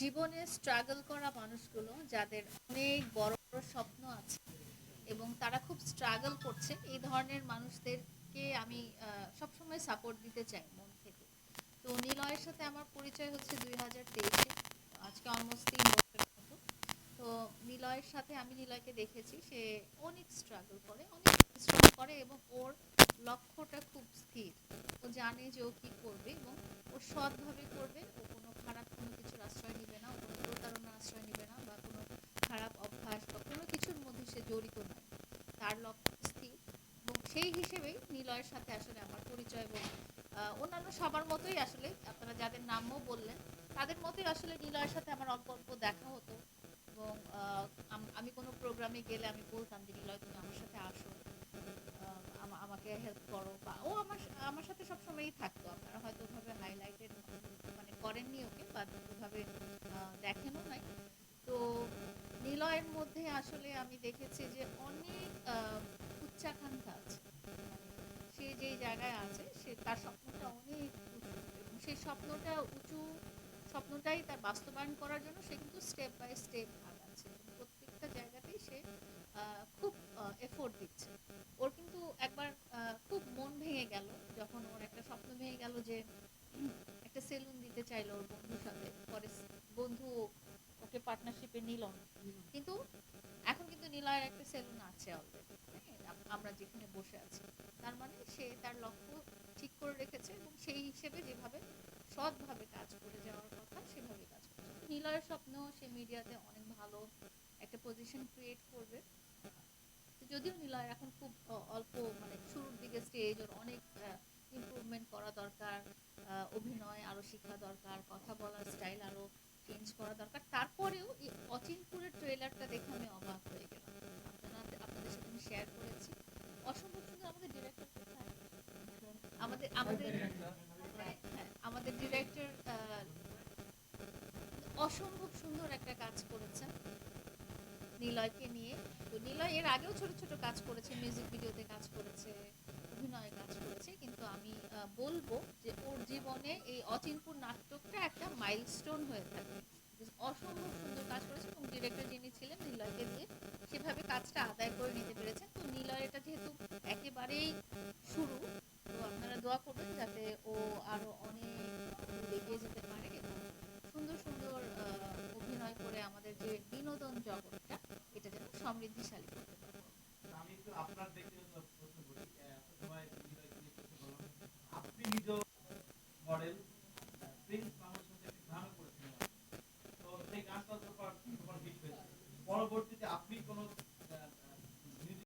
জীবনে স্ট্রাগল করা মানুষগুলো যাদের অনেক বড় বড় স্বপ্ন আছে এবং তারা খুব স্ট্রাগল করছে, এই ধরনের মানুষদেরকে আমি সবসময় সাপোর্ট দিতে চাই মন থেকে। তো নিলয়ের সাথে আমার পরিচয় হচ্ছে দুই হাজার তেইশে, আজকে অলমোস্ট তিন বছরের মতো। তো নিলয়ের সাথে আমি নিলয়কে দেখেছি, সে অনেক স্ট্রাগল করে, অনেক স্ট্রাগল করে এবং ওর লক্ষ্যটা খুব স্থির। ও জানে যে ও কী করবে এবং ও সৎভাবে করবে, ও কোনো খারাপ কোনো কিছুর আশ্রয় নেবে না ও কোনো প্রতারণার আশ্রয় নেবে না বা কোনো খারাপ অভ্যাস বা কোনো কিছুর মধ্যে সে জড়িত নয়। তার লক্ষ্য স্থির এবং সেই হিসেবেই নিলয়ের সাথে আসলে আমার পরিচয় এবং অন্যান্য সবার মতোই আসলে আপনারা যাদের নামও বললেন, তাদের মতোই আসলে নিলয়ের সাথে আমার অল্প অল্প দেখা হতো। এবং আমি কোনো প্রোগ্রামে গেলে আমি বলতাম যে, নিলয়, তুমি আমার সাথে আসো। আমা- আমাকে হেল্প করো। বা, ও আমার আমার সাথে সবসময়ই থাকতো। আপনারা হয়তো ওভাবে হাইলাইটেড মানে করেননি ওকে বা ওভাবে দেখেনও নাই। তো নিলয়ের মধ্যে আসলে আমি দেখেছি যে অনেক উচ্চাকাঙ্ক্ষা আছে। সে যেই জায়গায় আছে, সে তার স্বপ্নটা অনেক উঁচু সেই স্বপ্নটা উঁচু, স্বপ্নটাই তার বাস্তবায়ন করার জন্য সে কিন্তু স্টেপ বাই স্টেপ আগাচ্ছে। প্রত্যেকটা জায়গাতেই সে খুব এফোর্ট দিচ্ছে। ওর কিন্তু একবার খুব মন ভেঙে গেল যখন ওর একটা স্বপ্ন ভেঙে গেল যে, একটা সেলুন দিতে চাইলো ওর বন্ধুর সাথে। পরে বন্ধু ওকে পার্টনারশিপে কিন্তু এখন কিন্তু একটা সেলুন আছে অলরেডি আমরা যেখানে বসে আছি। তার মানে সে তার লক্ষ্য ঠিক করে রেখেছে এবং সেই হিসেবে যেভাবে সৎভাবে কাজ করে যাওয়ার কথা, সেভাবে কাজ করছে। স্বপ্ন সে মিডিয়াতে অনেক ভালো একটা পজিশন ক্রিয়েট করবে। যদিও নিলয় এখন খুব অল্প মানে শুরুর দিকে স্টেজ ওর অনেক ইমপ্রুভমেন্ট করা দরকার অভিনয় আরও শেখা দরকার, কথা বলার স্টাইল আরও চেঞ্জ করা দরকার তারপরেও এই অচিনপুরের ট্রেলারটা দেখে আমি অবাক হয়ে গেলাম আপনাদের আপনাদের সাথে আমি শেয়ার করেছি অসম্ভব সুন্দর আমাদের আমাদের আমাদের ডিরেক্টর অসম্ভব সুন্দর একটা কাজ করেছেন নিলয়কে নিয়ে। তো নিলয় এর আগেও ছোট ছোট কাজ করেছে মিউজিক ভিডিওতে কাজ করেছে, অভিনয়ে কাজ করেছে, কিন্তু আমি বলব যে ওর জীবনে এই অচিনপুর নাটকটা একটা মাইলস্টোন হয়ে থাকে। অসম্ভব সুন্দর বাদেই শুরু। তো আপনারা দোয়া করবেন যাতে ও আরও অনেক এগিয়ে যেতে পারে এবং সুন্দর সুন্দর অভিনয় করে আমাদের যে বিনোদন জগৎটা, এটা যেন সমৃদ্ধিশালী করতে পারে। পরবর্তী